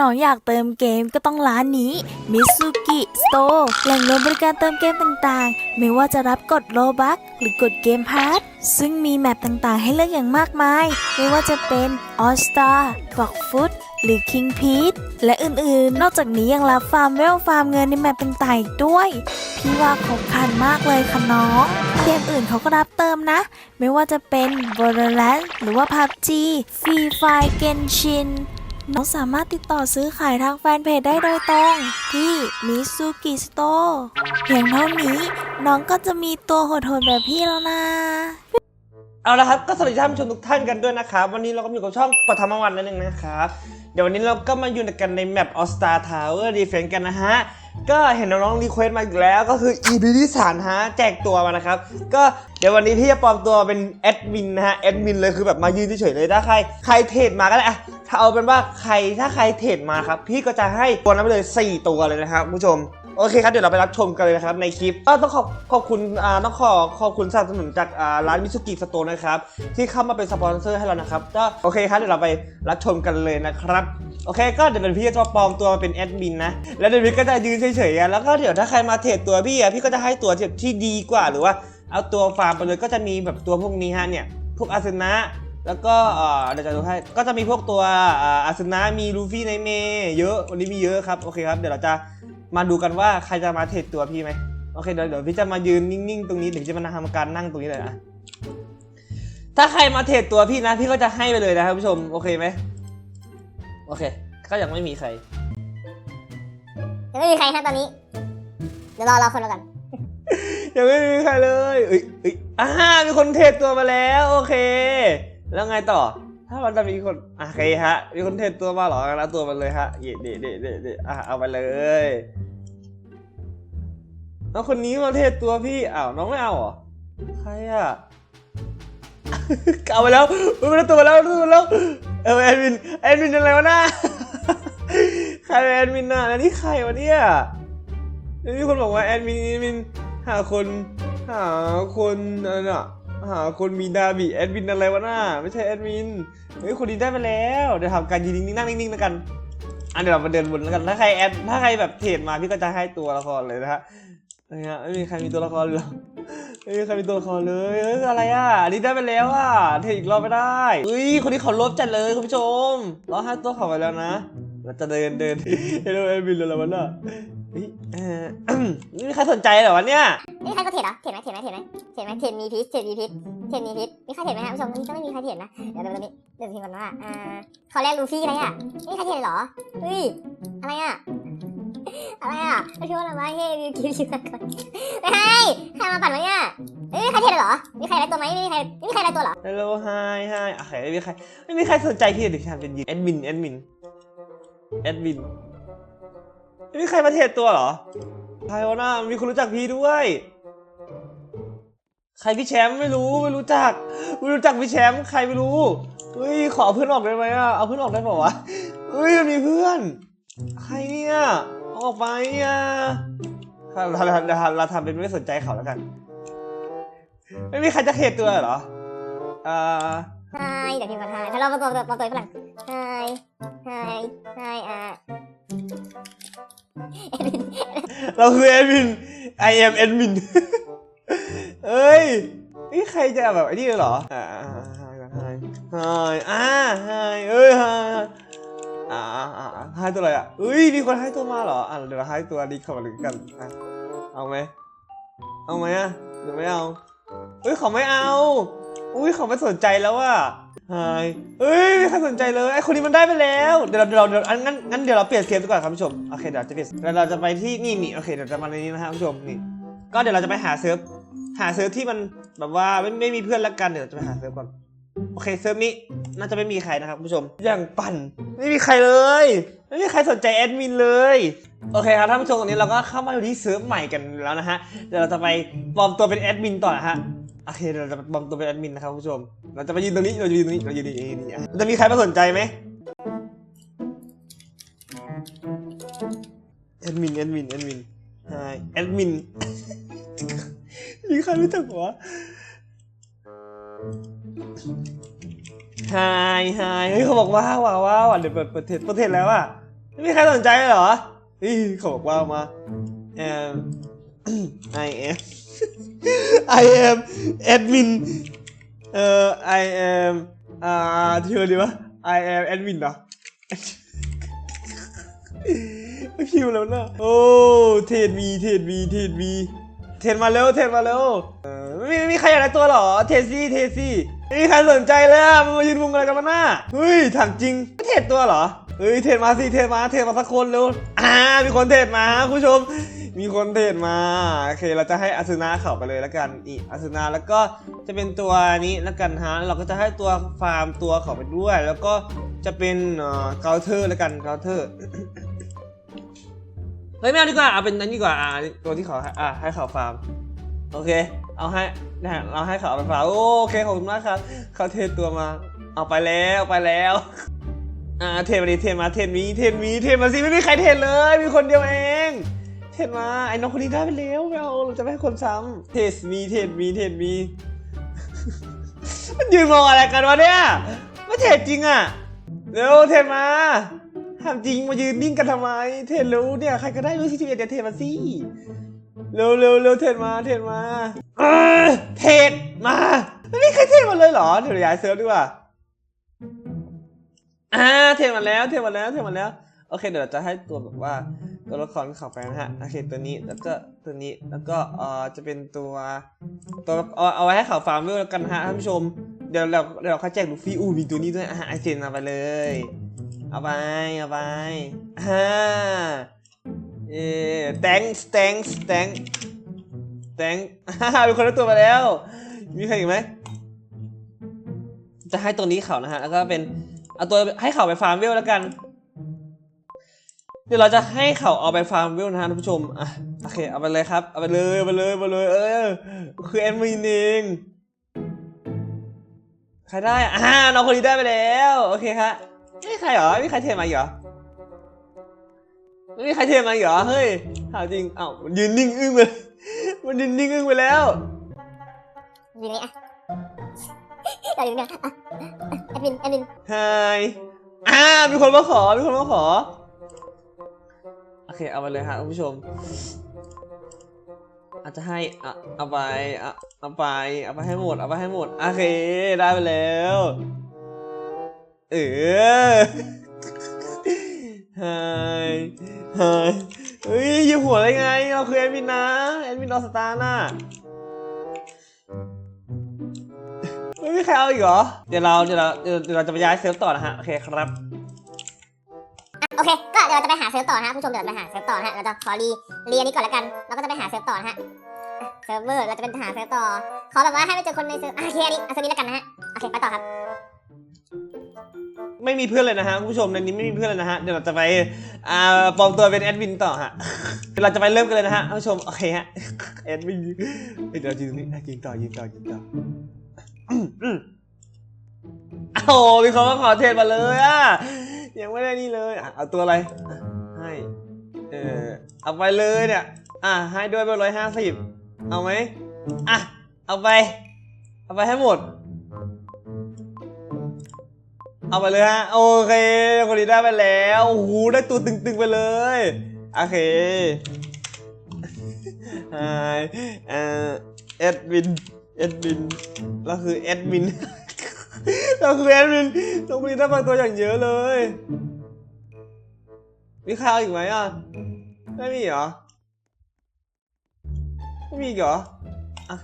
น้องอยากเติมเกมก็ต้องร้านนี้ Mitsuki Store แหล่งรวมบริการเติมเกมต่างๆ ไม่ว่าจะรับกดโลบัคหรือกดเกมพาร์ทซึ่งมีแมปต่างๆ ให้เลือกอย่างมากมาย ไม่ว่าจะเป็น All Star b l o c k Foot หรือ King Pete และอื่นๆ นอกจากนี้ยังรับฟาร์มเวลฟาร์มเงินในแมปต่างๆอีกด้วย พี่ว่าครบคันมากเลยค่ะน้อง เกมอื่นเขาก็รับเติมนะ ไม่ว่าจะเป็น Valorant หรือว่า PUBG Free Fire Genshin น้องสามารถติดต่อซื้อขายทางแฟนเพจได้โดยตรงที่มิซูกิสโตเพียงเท่านี้ น้องก็จะมีตัวโหดๆแบบพี่แล้วนะ เอาละครับก็สวัสดีท่านผู้ชมทุกท่านกันด้วยนะครับ วันนี้เราก็อยู่กับช่องปฐมวันนั่นเองนะครับ เดี๋ยววันนี้เราก็มาอยู่กันในแมปออสตาทาวเวอร์ดีเฟนกันนะฮะ ก็เห็นน้องๆรีเควสมาอีกแล้วก็คือ EP ที่สามฮะแจกตัวมานะครับ ก็เดี๋ยววันนี้พี่จะปลอมตัวเป็นแอดมินนะฮะแอดมินเลยคือแบบมายืนเฉยๆเลยถ้าใครใครเทรดมาก็ได้อะถ้าเอาเป็นว่าใครถ้าใครเทรดมาครับ พี่ก็จะให้ตัวนั้นไปเลย 4 ตัวเลยนะครับผู้ชม โอเคครับ เดี๋ยวเราไปรับชมกันเลยนะครับในคลิปก็ต้องขอบขอบคุณอ่าต้องขอขอบคุณสนับสนุนจากอ่าร้านมิสุกิสโตร์นะครับที่เข้ามาเป็นสปอนเซอร์ให้เรานะครับก็โอเคครับเดี๋ยวเราไปรับชมกันเลยนะครับโอเค ก็เดี๋ยวพี่จะปลอมตัวมาเป็นแอดมินนะแล้วเดี๋ยวพี่ก็จะยืนเฉยๆแล้วก็เดี๋ยวถ้าใครมาเทรดตัวพี่อะพี่ก็จะให้ตัวเที่ที่ดีกว่า หรือว่าเอาตัวฟาร์มไปเลยก็จะมีแบบตัวพวกนี้ฮะเนี่ยพวกอาสนะแล้วก็เดี๋ยวจะดูให้ก็จะมีพวกตัวอาสนะมีลูฟี่ในเมย์เยอะวันนี้มีเยอะครับโอเคครับเดี๋ยวเราจะ มาดูกันว่าใครจะมาเทรดตัวพี่ไหมโอเคเดี๋ยวเดี๋ยวพี่จะมายืนนิ่งๆตรงนี้เดี๋ยวพี่จะมาทำการนั่งตรงนี้เลยนะถ้าใครมาเทรดตัวพี่นะพี่ก็จะให้ไปเลยนะครับผู้ชมโอเคไหมโอเค ก็ยังไม่มีใครยังไม่มีใครครับตอนนี้เดี๋ยวรอรอคนเรากันยังไม่มีใครเลยเอ้ยเอ้ยอ่ามีคนเทรดตัวมาแล้ว โอเค แล้วไงต่อ ถ้ามันจะมีคนอะโอเคฮะ มีคนเทรดตัวมาเหรองั้นเอาตัวมันเลยฮะเด็ดเด็ดเด็ดเด็ดอะเอาไปเลยแล้วคนนี้มาเทรดตัวพี่อ้าวน้องไม่เอาเหรอใครอะเอาไปแล้วเอาไปแล้วตัวมาแล้วตัวแล้วเออแอดมินแอดมินอะไรวะน่าใครเป็นแอดมินน่ะแล้วนี่ใครวะเนี่ยแล้วมีคนบอกว่าแอดมินแอดมินหาคนหาคนอะไรน่ะ หาคนมีดาบิแอดมินอะไรวะน่าไม่ใช่แอดมินเฮ้ยคนนี้ได้ไปแล้วเดี๋ยวทำการยืนนิ่งๆนั่งนิ่งๆแล้วกันอันเดี๋ยวเรามาเดินบนแล้วกันถ้าใครแอดถ้าใครแบบเทรดมาพี่ก็จะให้ตัวละครเลยนะฮะเนี่ยไม่มีใครมีตัวละครเลยเหรอไม่มีใครมีตัวละครเลยเอ้ยอะไรอะอันนี้ได้ไปแล้วอะเทรดอีกรอบไม่ได้อุ้ยคนนี้เขาลบจัดเลยคุณผู้ชมเราให้ตัวเขาไปแล้วนะเราจะเดินเดินเฮลโลแอดมินอะไรวะน่ะเฮ้ยเอ่อไม่มีใครสนใจเหรอวะเนี่ย นี่ใครก็เทรดเหรอเทรดไหมเทรดไหมเทรดไหมเทรดไหมเทรดมีพีชเทรดมีพีชเทรดมีพีชมีใครเทรดไหมครับผู้ชมนี่ก็ไม่มีใครเทรดนะ เดี๋ยวเดี๋ยวนี้เดี๋ยวพิมพ์ก่อนว่าอ่าเขาแรกลูฟี่อะไรอะนี่ใครเทรดเหรอเฮ้ยอะไรอะอะไรอะไม่ชื่อว่าอะไรวะเฮ้ยวิวคิวคิวก่อนไม่ให้ใครมาปั่นวะเนี่ยเฮ้ยมีใครเทรดเหรอ มีใครได้ตัวไหมไม่มีใครไม่มีใครได้ตัวเหรอฮัลโหลไฮไฮอะใคไม่มีใครไม่มีใครสนใจพี่เดี๋ยวฉันเป็นยืนแอดมินแอดมินแอดมินไม่มีใครมาเทรดตัวเหรอใครวะน่ามีคนรู้จักพี่ด้วย ใครพี่แชมป์ไม่รู้ไม่รู้จักไม่รู้จักพี่แชมป์ใครไม่รู้เฮ้ยขอเอาเพื่อนออกได้ไหมอะเอาเพื่อนออกได้เปล่าวะเฮ้ยมันมีเพื่อน ใครเนี่ยเอาออกไปอะเราเราเราเราทำเป็นไม่สนใจเขาแล้วกัน ไม่มีใครจะเทรดตัวเหรออ่าไฮเดี๋ยวพิมพ์ก่อนไฮถ้าเราประกอบตัวประกอบตัวฝรั่งไฮไฮไฮอ่าเราคือแอดมิน I am admin เอ้ยนี่ใครจะแบบไอ้นี่เหรออ่าไฮไฮไฮอ่าไฮเอ้ยไฮอ่าอ่าอ่าไฮตัวอะไรอะเอ้ยมีคนให้ตัวมาเหรออะเดี๋ยวเราให้ตัวนี้เข้ามาลึกกันอะเอาไหมเอาไหมอะหรือไม่เอาเอ้ยเขาไม่เอาอุ้ยเขาไม่สนใจแล้วอะไฮเอ้ยไม่ใครสนใจเลยไอ้คนนี้มันได้ไปแล้ว เดี๋ยวเราเดี๋ยวเราเดี๋ยวอันงั้นงั้นเดี๋ยวเราเปลี่ยนเกมดีกว่าครับผู้ชมโอเคเดี๋ยวจะเปลี่ยนเดี๋ยวเราจะไปที่นี่นี่โอเคเดี๋ยวจะมาในนี้นะครับผู้ชมนี่ก็เดี๋ยวเราจะไปหาเซิร์ฟ หาเซิร์ฟที่มันแบบว่าไม่ไม่มีเพื่อนละกันเดี๋ยวเราจะไปหาเซิร์ฟก่อนโอเคเซิร์ฟนี้น่าจะไม่มีใครนะครับผู้ชมอย่างปั่นไม่มีใครเลย ไม่มีใครสนใจแอดมินเลยโอเคครับท่านผู้ชมตอนนี้เราก็เข้ามาอยู่ที่เซิร์ฟใหม่กันแล้วนะฮะเดี๋ยวเราจะไปปลอมตัวเป็นแอดมินต่อนะฮะโอเคเราจะปลอมตัวเป็นแอดมินนะครับผู้ชม เราจะไปยืนตรงนี้เราจะยืนตรงนี้เรายืนตรงนี้ยืนตรงนี้อ่จะมีใครมาสนใจไหมแอดมินแอดมินแอดมินใช่แอดมิน มีใครรู้จักวะไฮไฮเฮ้ยเขาบอกว่าว้าวว้าวอะเดี๋ยวเปิดปิดเทสเปิดเทสแล้วอะไม่มีใครสนใจเลยเหรอเฮ้ยเขาบอกว่ามา um, I am I am admin เอ่อ I am อ่าที่ว่าดีวะ I am admin เหรอไม่พิวแล้วนะโอ้เทรดมีเทรดมีเทรดมี เทรดมาเร็วเทรดมาเร็วเออไม่ไม่มีใครอยากได้ตัวหรอ เทซี่เทซี่ไม่มีใครสนใจเลยอะมันมายืนมุงอะไรกันมาหน้าเฮ้ยถามจริงไม่เทรดตัวเหรอเฮ้ยเทรดมาสิเทรดมาเทรดมาสักคนเร็วอ่ามีคนเทรดมาคุณผู้ชม มีคนเทรดมาโอเคเราจะให้อาซึนาเข้าไปเลยแล้วกันอีอาซึนาแล้วก็จะเป็นตัวนี้แล้วกันฮะเราก็จะให้ตัวฟาร์มตัวเขาไปด้วย แล้วก็จะเป็นเอ่อเกาเทอร์แล้วกันเกาเทอร์ เฮ้ยไม่เอาดีกว่าเอาเป็นนั้นดีกว่าอ่าตัวที่เขาอ่าให้เขาฟาร์มโอเค เอาให้นะฮะเราให้เขาเอาไปฟาร์มโอเคขอบคุณมากครับเขาเทรดตัวมา เอาไปแล้วไปแล้วอ่าเทรดมาดิเทรดมาเทมีเทมีเทรดมาสิไม่มีใครเทเลย มีคนเดียวเองเทรดมาไอ้น้องคนนี้ได้ไปแล้วไม่เอาเราจะไม่ให้คนซ้ำเทรดมีเทรดมีเทรดมีมันยืนมองอะไรกันวะเนี่ยไม่เทรดจริงอะเร็วเทรดมา ถามจริงมายืนนิ่งกันทำไม เทรดเร็วเนี่ยใครก็ได้รู้สิทีเดียวเทรดมาสิเร็วเร็วเร็วเทรดมาเทรดมาเทรดมาไม่มีใครเทรดมาเลยเหรอเดี๋ยวย้ายเซิร์ฟดีกว่าอ่าเทรดมาแล้วเทรดมาแล้วเทรดมาแล้วโอเคเดี๋ยวเราจะให้ตัวแบบว่าตัวละครเข้าไปนะฮะโอเคตัวนี้แล้วก็ตัวนี้แล้วก็เอ่อจะเป็นตัวตัวเอาเอาไว้ให้เขาฟาร์มเวลแล้วกันฮะท่านผู้ชมเดี๋ยวเราเดี๋ยวเราค่อยแจกลูฟี่อูมีตัวนี้ด้วยอะไอเซนเอาไปเลย เอาไป เอาไปฮ่าเอ๊แตงแตงแตงแตงฮ่ามีคนได้ตัวมาแล้ว มีใครอีกไหม จะให้ตัวนี้เขานะฮะ แล้วก็เป็น เอาตัวให้เขาไปฟาร์มเวลแล้วกัน เดี๋ยวเราจะให้เขาเอาไปฟาร์มเวลนะฮะท่านผู้ชม อะ โอเค เอาไปเลยครับ เอาไปเลยเอาไปเลยเอาไปเลย เออ คือแอนมินเองใครได้ อ่า น้องคนนี้ได้ไปแล้ว โอเคฮะ ไม่มีใครเหรอไม่มีใครเทมาอีกเหรอไม่มีใครเทมาอีกเหรอเฮ้ยถามจริงเอ้ามันยืนนิ่งอึ้งไปเลยมันยืนนิ่งอึ้งไปแล้วอยู่นี่อะเราอยู่เนี่ยอะแอดมินแอดมินไฮอ่ามีคนมาขอมีคนมาขอโอเคเอาไปเลยฮะคุณผู้ชม อาจจะให้อะเอาไปอะเอาไปเอาไปให้หมดเอาไปให้หมดโอเคได้ไปแล้ว เออไฮไฮเฮ้ยยิงหัวได้ไง เราคือแอดมินนะ แอดมินออสตาร์น่ะไม่มีใครเอาอีกเหรอ เดี๋ยวเราเดี๋ยวเราเดี๋ยวเราจะไปย้ายเซิร์ฟต่อนะฮะ โอเคครับอะโอเค ก็เดี๋ยวเราจะไปหาเซิร์ฟต่อนะฮะผู้ชมเดี๋ยวเราไปหาเซิร์ฟต่อนะฮะ เราจะขอรีเรีอันนี้ก่อนแล้วกัน เราก็จะไปหาเซิร์ฟต่อนะฮะ เซิร์ฟเวอร์ เราจะเป็นหาเซิร์ฟต่อ ขอแบบว่าให้ไม่เจอคนในเซิร์ฟโอเคอันนี้อาเร์ฟนี้แล้วกันนะฮะ โอเค ไปต่อครับ ไม่มีเพื่อนเลยนะฮะคุณผู้ชมในนี้ไม่มีเพื่อนเลยนะฮะเดี๋ยวเราจะไปอ่าปลอมตัวเป็นแอดมินต่อฮะเดี๋ยวเราจะไปเริ่มกันเลยนะฮะท่านผู้ชมโอเคฮะแอดมินเดี๋ยวเรายืนตรงนี้นะยืนต่อยืนต่อยืนต่อโอ้โหมีคนมาขอเทรดมาเลยอะยังไม่ได้นี่เลยเอาตัวอะไรให้เออเอาไปเลยเนี่ยอะให้ด้วยไปร้อยห้าสิบเอาไหมอะเอาไป เอาไปให้หมด เอาไปเลยฮะ โอเคคนนี้ได้ไปแล้วโอ้โหได้ตัวตึงๆไปเลย โอเคไฮเอ่อแอดมินแอดมินเราคือแอดมินเราคือแอดมินน้องนี้ได้มาตัวอย่างเยอะเลย มีใครเอาอีกไหมอะ ไม่มีเหรอ ไม่มีเหรอ อะ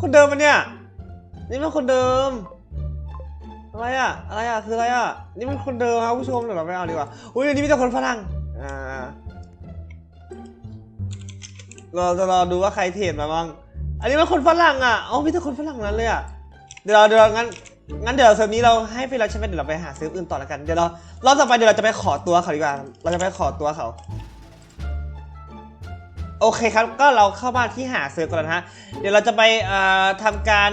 คนเดิมมันเนี่ย นี่มันคนเดิม อะไรอะ อะไรอะ คืออะไรอะ นี่มันคนเดิมครับผู้ชมเดี๋ยวเราไปเอาดีกว่า อุ้ยอันนี้มีแต่คนฝรั่ง อ่า เราจะรอดูว่าใครเทรดมาบ้าง อันนี้มันคนฝรั่งอะอ๋อมีแต่คนฝรั่งนั้นเลยอะ เดี๋ยวเราเดี๋ยวเรางั้น งั้นเดี๋ยวเซิร์ฟนี้เราให้ไปแล้วใช่ไหมเดี๋ยวเราไปหาเซิร์ฟอื่นต่อแล้วกัน เดี๋ยวเรารอบต่อไปเดี๋ยวเราจะไปขอตัวเขาดีกว่า เราจะไปขอตัวเขาโอเคครับ ก็เราเข้ามาที่หาเซิร์ฟกันนะฮะ เดี๋ยวเราจะไปทำการ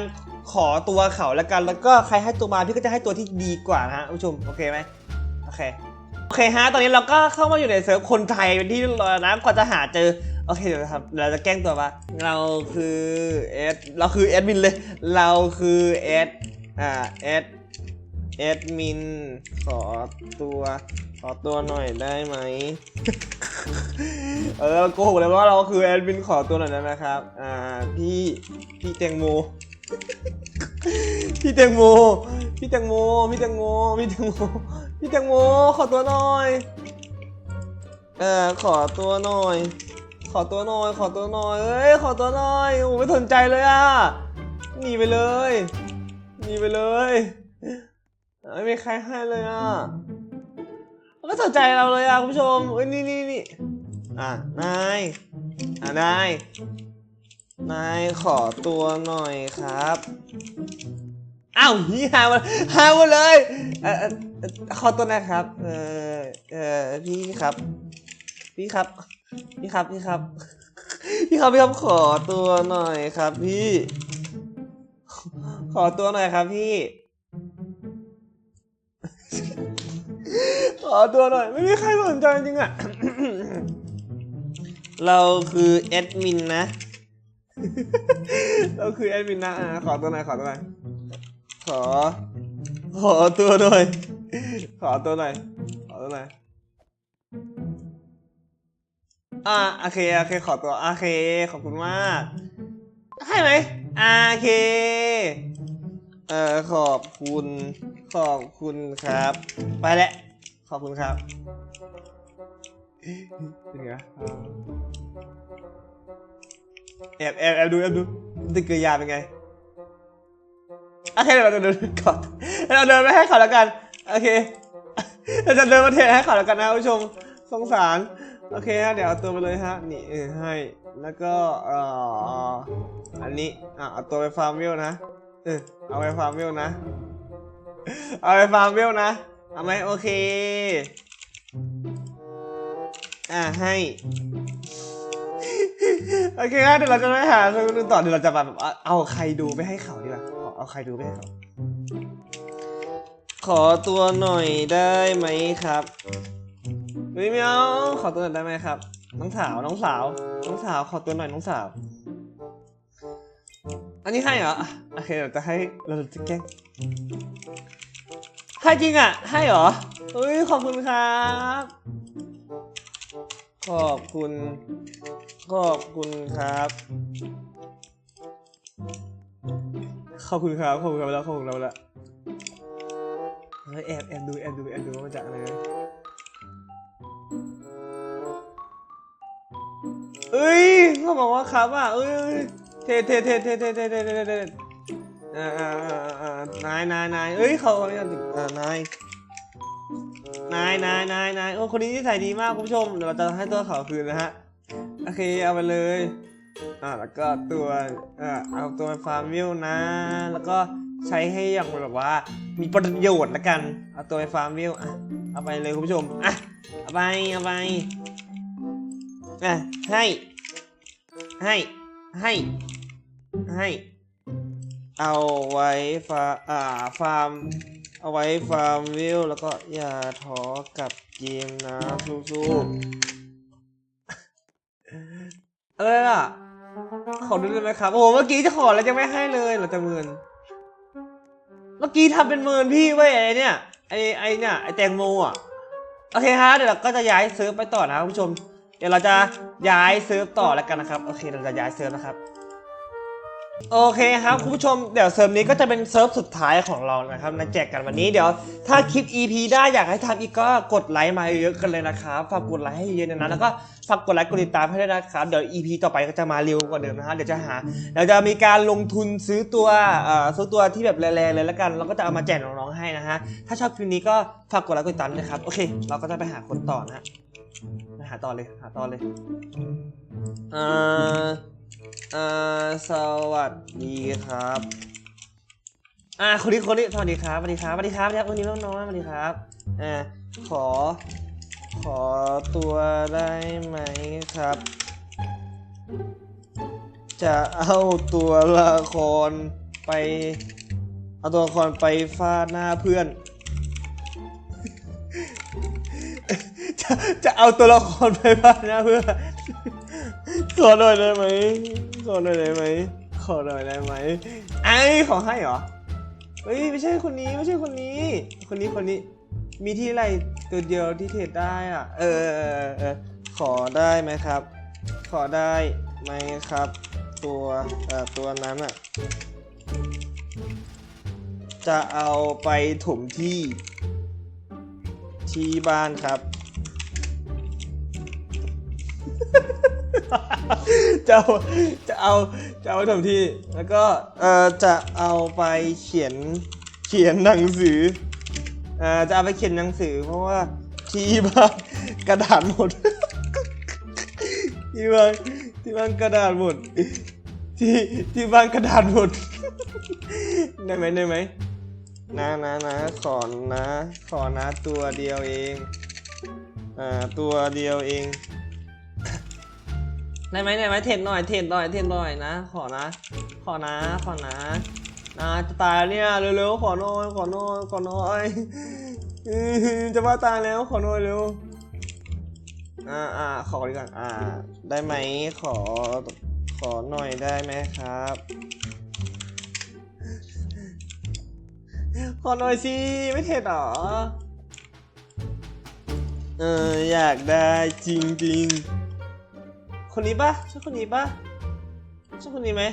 ขอตัวเขาแล้วกัน แล้วก็ใครให้ตัวมาพี่ก็จะให้ตัวที่ดีกว่านะฮะผู้ชมโอเคไหมโอเคโอเคฮะตอนนี้เราก็เข้ามาอยู่ในเซิร์ฟคนไทยเป็นที่เรียบร้อยนะกว่าจะหาเจอโอเคเดี๋ยวครับเราจะแกล้งตัวว่าเราคือเอสเราคือแอดมินเลย เราคือเอสอ่าเอสแอดมินขอตัวขอตัวหน่อยได้ไหม เออโกหกเลยว่าเราคือแอดมินขอตัวหน่อยได้ไหมครับ อ่า พี่ พี่แตงโม พี่แตงโม พี่แตงโม พี่แตงโม พี่แตงโม พี่แตงโม ขอตัวหน่อย เออขอตัวหน่อย ขอตัวหน่อย ขอตัวหน่อย เอ้ย ขอตัวหน่อย โอ้ไม่สนใจเลยอะ หนีไปเลย หนีไปเลยไม่มีใครให้เลยอะไม่สนใจเราเลยอะคุณผู้ชมเอ้ยนี่นี่นี่อะนาย อะนาย นายขอตัวหน่อยครับ อ้าวฮีหามาหามาเลยเออเอ่อขอตัวนะครับ เออเออพี่ครับ พี่ครับ พี่ครับ พี่ครับ พี่ครับพี่ครับขอตัวหน่อยครับ พี่ ขอตัวหน่อยครับ พี่ ขอตัวหน่อย ไม่มีใครสนใจจริงอะเราคือแอดมินนะ เราคือแอดมินนะอะขอตัวหน่อยขอตัวหน่อยขอ ขอตัวหน่อย ขอตัวหน่อยขอตัวหน่อยอ่าโอเคโอเคขอตัวโอเคขอบคุณมากให้ไหมโอเคเออขอบคุณขอบคุณครับ ไปแล้วขอบคุณครับเป็นไง แอบแอบแอบดูแอบดูติ๊กเกอร์ยาเป็นไงโอเคเดี๋ยวเราจะเดินก่อนเราเดินไปให้เขาแล้วกันโอเคเราจะเดินมาเทให้เขาแล้วกันนะคุณผู้ชมสงสารโอเคฮะเดี๋ยวเอาตัวไปเลยฮะนี่ให้แล้วก็เอ่ออันนี้อะเอาตัวไปฟาร์มวิวนะเออเอาไปฟาร์มวิวนะเอาไปฟาร์มวิวนะเอาไหมโอเคอะให้ โอเคครับเดี๋ยวเราจะไปหาคนอื่นต่อเดี๋ยวเราจะแบบเอาใครดูไปให้เขาดีกว่าเอาเอาใครดูไปให้เขาขอตัวหน่อยได้ไหมครับไม่ไม่เอาขอตัวหน่อยได้ไหมครับ น้องสาวน้องสาวน้องสาวขอตัวหน่อยน้องสาว อันนี้ให้เหรอโอเคเราจะให้เราจะแกล้งให้จริงอะ ให้เหรอเฮ้ยขอบคุณครับ ขอบคุณ ขอบคุณครับ ขอบคุณครับ ขอบคุณครับแล้วขอบคุณเราล้วเฮ้ยแอบแอบดูแอบดูแอบดูว่ามันจะอะไรเอ้ยเขาบอกว่าครับอะเอ้ยเทเทเทเทเทเทเทเทเทเทอ่าอ่าอ่าอ่านายนายนายเอ้ยเขาเขาเนี่ยอ่านายนายนายนายนายโอ้คนนี้นิสัยดีมากคุณผู้ชมเดี๋ยวเราจะให้ตัวเขาคืนนะฮะ โอเคเอาไปเลย อ่าแล้วก็ตัวอ่าเอาตัวฟาร์มวิวนะ แล้วก็ใช้ให้อย่างแบบว่า มีประโยชน์ละกัน เอาตัวฟาร์มวิวอะเอาไปเลยคุณผู้ชมอะเอาไปเอาไปอะให้ ให้ให้ให้ เอาไว้ฟาอ่าฟาร์มเอาไว้ฟาร์มวิวแล้วก็อย่าท้อกับเกมนะสู้ๆ อะไรล่ะ ขอดูได้ไหมครับ โอ้โหเมื่อกี้จะขอแล้วยังไม่ให้เลยเหราจะเมินเมื่อกี้ทำเป็นเมินพี่ไว้ไอ้เนี่ยไอ้ไอ้เนี่ยไอ้แตงโมอะโอเคฮะเดี๋ยวเราก็จะย้ายเซิร์ฟไปต่อนะครับคุณผู้ชม เดี๋ยวเราจะย้ายเซิร์ฟต่อแล้วกันนะครับ โอเคเราจะย้ายเซิร์ฟนะครับ โอเคครับคุณผู้ชมเดี๋ยวเซิร์ฟนี้ก็จะเป็นเซิร์ฟสุดท้ายของเรานะครับนะแจกกันวันนี้เดี๋ยว ถ้าคลิป EP ได้อยากให้ทำอีกก็กดไลค์มาเยอะๆกันเลยนะครับฝากกดไลค์ให้เยอะๆนะแล้วก็ฝากกดไลค์กดติดตามให้ด้วยนะครับเดี๋ยว EP ต่อไปก็จะมาเร็วกว่าเดิมนะฮะเดี๋ยวจะหาเดี๋ยวจะมีการลงทุนซื้อตัวเอ่อซื้อตัวที่แบบแรงๆเลยแล้วกันเราก็จะเอามาแจกน้องๆให้นะฮะถ้าชอบคลิปนี้ก็ฝากกดไลค์กดติดตามด้วยนะครับโอเค เราก็จะไปหาคนต่อนะฮะไปหาต่อเลยหาต่อเลยเอ่อ อ่าสวัสดีครับ อ่าคนนี้คนนี้สวัสดีครับสวัสดีครับสวัสดีครับสวัสดีครับวันนี้น้องๆสวัสดีครับอ่าขอ ขอตัวได้ไหมครับ จะเอาตัวละครไป เอาตัวละครไปฟาดหน้าเพื่อน จะจะเอาตัวละครไปฟาดหน้าเพื่อน ขอหน่อยได้ไหมขอหน่อยได้ไหมขอหน่อยได้ไหมไอ้ขอให้เหรอเฮ้ยไม่ใช่คนนี้ไม่ใช่คนนี้ คนนี้คนนี้ มีที่ไรตัวเดียวที่เทรดได้อะ เออเออเออเออขอได้ไหมครับ ขอได้ไหมครับ ตัวเอ่อตัวนั้นอะจะเอาไปถมที่ ที่บ้านครับ จะเอาจะเอาจะเอาไปถมที่ แล้วก็เอ่อจะเอาไปเขียนเขียนหนังสือเอ่อจะเอาไปเขียนหนังสือ เพราะว่าที่บ้านกระดาษหมด ที่บ้านที่บ้านกระดาษหมด ที่ที่บ้านกระดาษหมดได้ไหมได้ไหมนะนะนะขอนะขอนะตัวเดียวเอง อ่า ตัวเดียวเอง ได้ไหมได้ไหมเทรดหน่อยเทรดหน่อยเทรดหน่อยนะ ขอนะ ขอนะ ขอนะนะจะตายแล้วเนี่ยเร็วๆขอหน่อยขอหน่อยขอหน่อยจะว่าตายแล้วขอหน่อยเร็วอ่าอ่าขอดีกว่าอ่า ได้ไหมขอขอหน่อยได้ไหมครับ ขอหน่อยสิไม่เทรดหรอเอออยากได้จริงๆ คนนี้ปะใช่คนนี้ปะใช่คนนี้ไหม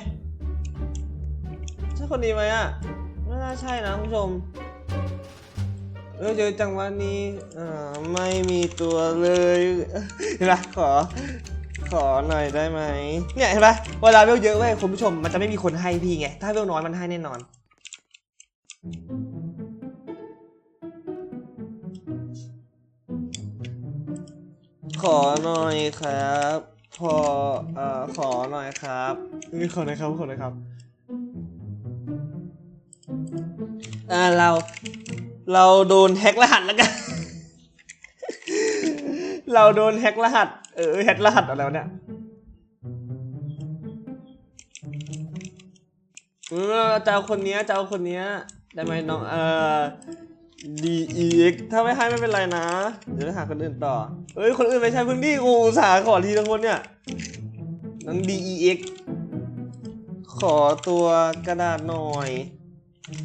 ใช่คนนี้ไหมอะไม่น่าใช่นะคุณผู้ชมเออเจอจังหวะนี้อ่าไม่มีตัวเลยเห็นปะขอ ขอหน่อยได้ไหมเนี่ยเห็นปะเวลาเวลเยอะเว้ยคุณผู้ชมมันจะไม่มีคนให้พี่ไง ถ้าเวลน้อยมันให้แน่นอนขอหน่อยครับ พอเอ่อขอหน่อยครับนี่ขอหน่อยครับขอหน่อยครับอ่าเรา เราโดนแฮกรหัสแล้วกัน เราโดนแฮกรหัส เออแฮกรหัสอะไรวะเนี่ยเออจะเอาคนเนี้ยจะเอาคนเนี้ยได้ไหมน้องเออ D E X ถ้าไม่ให้ไม่เป็นไรนะ เดี๋ยวไปหาคนอื่นต่อ เอ้ย คนอื่นไม่ใช่พิ่งดิกูอุตสาห์ขอทีละคนเนี่ยน้อง D E X ขอตัวกระดาษหน่อย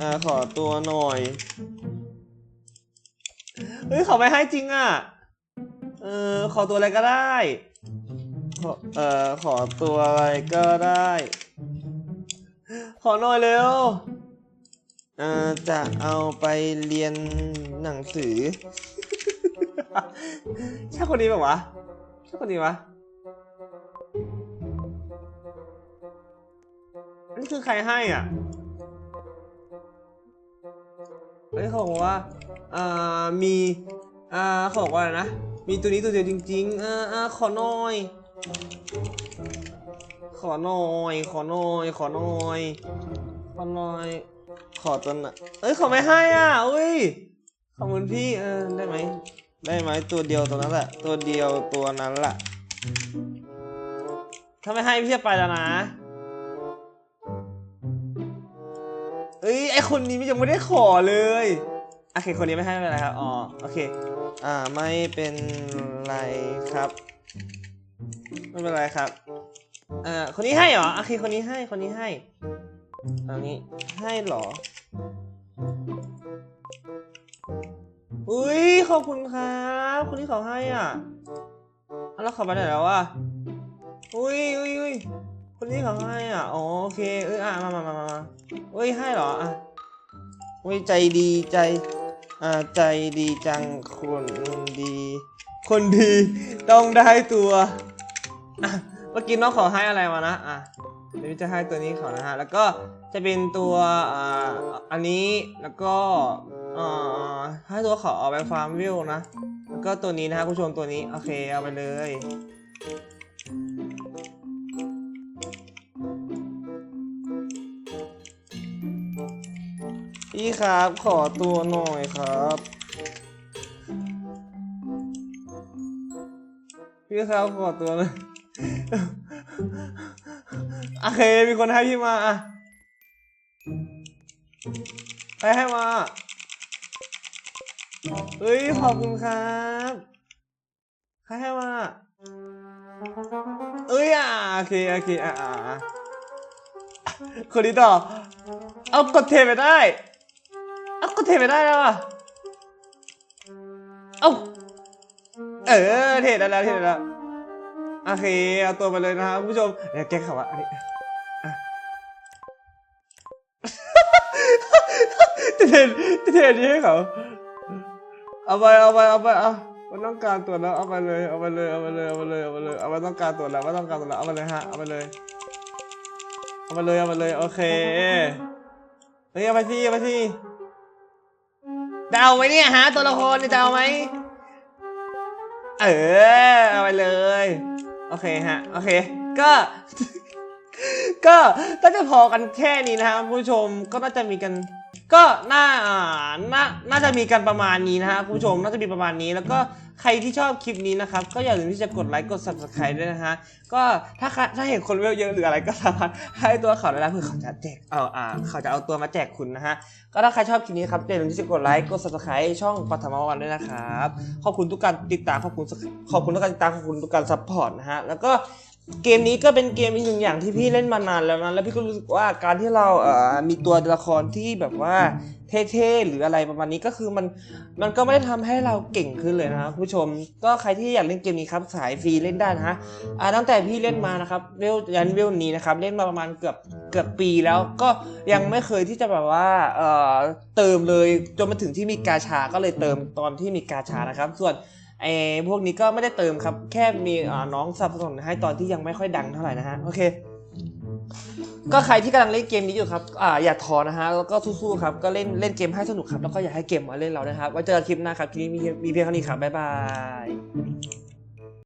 อ่า ขอตัวหน่อย เฮ้ยขาไม่ให้จริงอะ เออ ขอตัวอะไรก็ได้ ขอ เอ่อ ขอตัวอะไรก็ได้ ขอหน่อยเร็ว จะเอาไปเรียนหนังสือ ใช่คนนี้แบบวะใช่คนนี้วะนี่คือใครให้อะเฮ้ยเขาบอกว่าอ่ามีอ่าเขาบอกว่าอะไรนะ มีตัวนี้ตัวเดียวจริงๆอ่าอ่าขอหน่อย ขอหน่อย ขอหน่อย ขอหน่อย ขอหน่อย ขอตัวน่ะเอ้ยขาไม่ให้อะอุ้ย ขอบคุณพี่เออได้ไหม ได้ไหมตัวเดียวตัวนั้นแหละ ตัวเดียวตัวนั้นแหละ ถ้าไม่ให้พี่จะไปแล้วนะ เอ้ย ไอคนนี้ยังไม่ได้ขอเลย โอเค คนนี้ไม่ให้ไม่เป็นไรครับ อ๋อ โอเค อ่า ไม่เป็นไรครับ ไม่เป็นไรครับ อ่อคนนี้ให้เหรอ โอเค คนนี้ให้ คนนี้ให้ อันนี้ให้เหรอ อุ้ยขอบคุณครับคนที่เขาให้อะแล้วเขาไปไหนแล้ววะอุ้ยอุ้ยอุ้ยคนที่เขาให้อะอ๋อโอเคเอ้ยอะมามามามามาอุ้ยให้เหรออะอุ้ยใจดีใจอ่าใจดีจังคนดี คนดีต้องได้ตัวอะเมื่อกี้น้องขอให้อะไรมานะอะ เดี๋ยวจะให้ตัวนี้เขอนะฮะ แล้วก็จะเป็นตัวอ่าอันนี้ แล้วก็อ่าให้ตัวขอเอาไปฟาร์มวิวนะ แล้วก็ตัวนี้นะครับคุณผู้ชมตัวนี้ โอเค เอาไปเลยพี่ครับ ขอตัวหน่อยครับ พี่ครับขอตัวหนะโอเค มีคนให้พี่มาอะใครให้มาเฮ้ย ขอบคุณครับใครให้มาเอ้ยอะโอเค โอเค อะอะคนนี้ต่อ เอากดเทไปได้ เอากดเทไม่ได้แล้วอะเอาเออ เทได้แล้ว เทได้แล้ว โอเค เอาตัวมาเลยนะครับผู้ชมเดี๋ยวแกข่าวว่าอันนี้อะ เทนเทนนี้ให้เขาเอาไปเอาไปเอาไปเอามันต้องการตัวแล้วเอาไปเลยเอาไปเลยเอาไปเลยเอาไปเลยเอาไปเลยเอาไปต้องการตัวแล้วว่าต้องการตัวแล้วเอาไปเลยฮะเอาไปเลยเอาไปเลยเอาไปเลยโอเคเฮ้ยเอาไปที่เอาไปที่จะเอาไหมเนี่ยฮะตัวละครเนี่ยจะเอาไหมเออเอาไปเลยโอเคฮะโอเค ก็ ก็น่าจะพอกันแค่นี้นะครับคุณผู้ชมก็น่าจะมีกัน ก็น่าน่าน่าจะมีกันประมาณนี้นะฮะคุณผู้ชมน่าจะมีประมาณนี้ แล้วก็ใครที่ชอบคลิปนี้นะครับ ก็อย่าลืมที่จะกดไลค์กด subscribe ด้วยนะฮะก็ถ้าถ้าเห็นคนเวลเยอะหรืออะไรก็สามารถให้ตัวเขาได้แล้วเพื่อเขาจะแจกเอาอ่าเขาจะเอาตัวมาแจกคุณนะฮะก็ถ้าใครชอบคลิปนี้ครับอย่าลืมที่จะกดไลค์กด subscribe ช่องปัทมวันด้วยนะครับขอบคุณทุกการติดตามขอบคุณขอบคุณทุกการติดตามขอบคุณทุกการซัพพอร์ตนะฮะแล้วก็ เกมนี้ก็เป็นเกมอีกหนึ่งอย่างที่พี่เล่นมานานแล้วนะแล้วพี่ก็รู้สึกว่าการที่เราเอ่อมีตัวละครที่แบบว่าเท่ๆหรืออะไรประมาณนี้ก็คือมันมันก็ไม่ได้ทำให้เราเก่งขึ้นเลยนะครับผู้ชมก็ใครที่อยากเล่นเกมนี้ครับสายฟรีเล่นได้นะฮะอ่าตั้งแต่พี่เล่นมานะครับเวลยันเวลนี้นะครับเล่นมาประมาณเกือบเกือบปีแล้วก็ยังไม่เคยที่จะแบบว่าเอ่อเติมเลยจนมาถึงที่มีกาชาก็เลยเติมตอนที่มีกาชานะครับ ส่วน ไอ้พวกนี้ก็ไม่ได้เติมครับ แค่มีน้องสนับสนุนให้ตอนที่ยังไม่ค่อยดังเท่าไหร่นะฮะ โอเค ก็ใครที่กำลังเล่นเกมนี้อยู่ครับอ่าอย่าท้อนะฮะ แล้วก็สู้ๆครับ ก็เล่นเล่นเกมให้สนุกครับ แล้วก็อย่าให้เกมมาเล่นเรานะครับ ไว้เจอกันคลิปหน้าครับ คลิปนี้มีมีเพียงเท่านี้ครับ บ๊ายบาย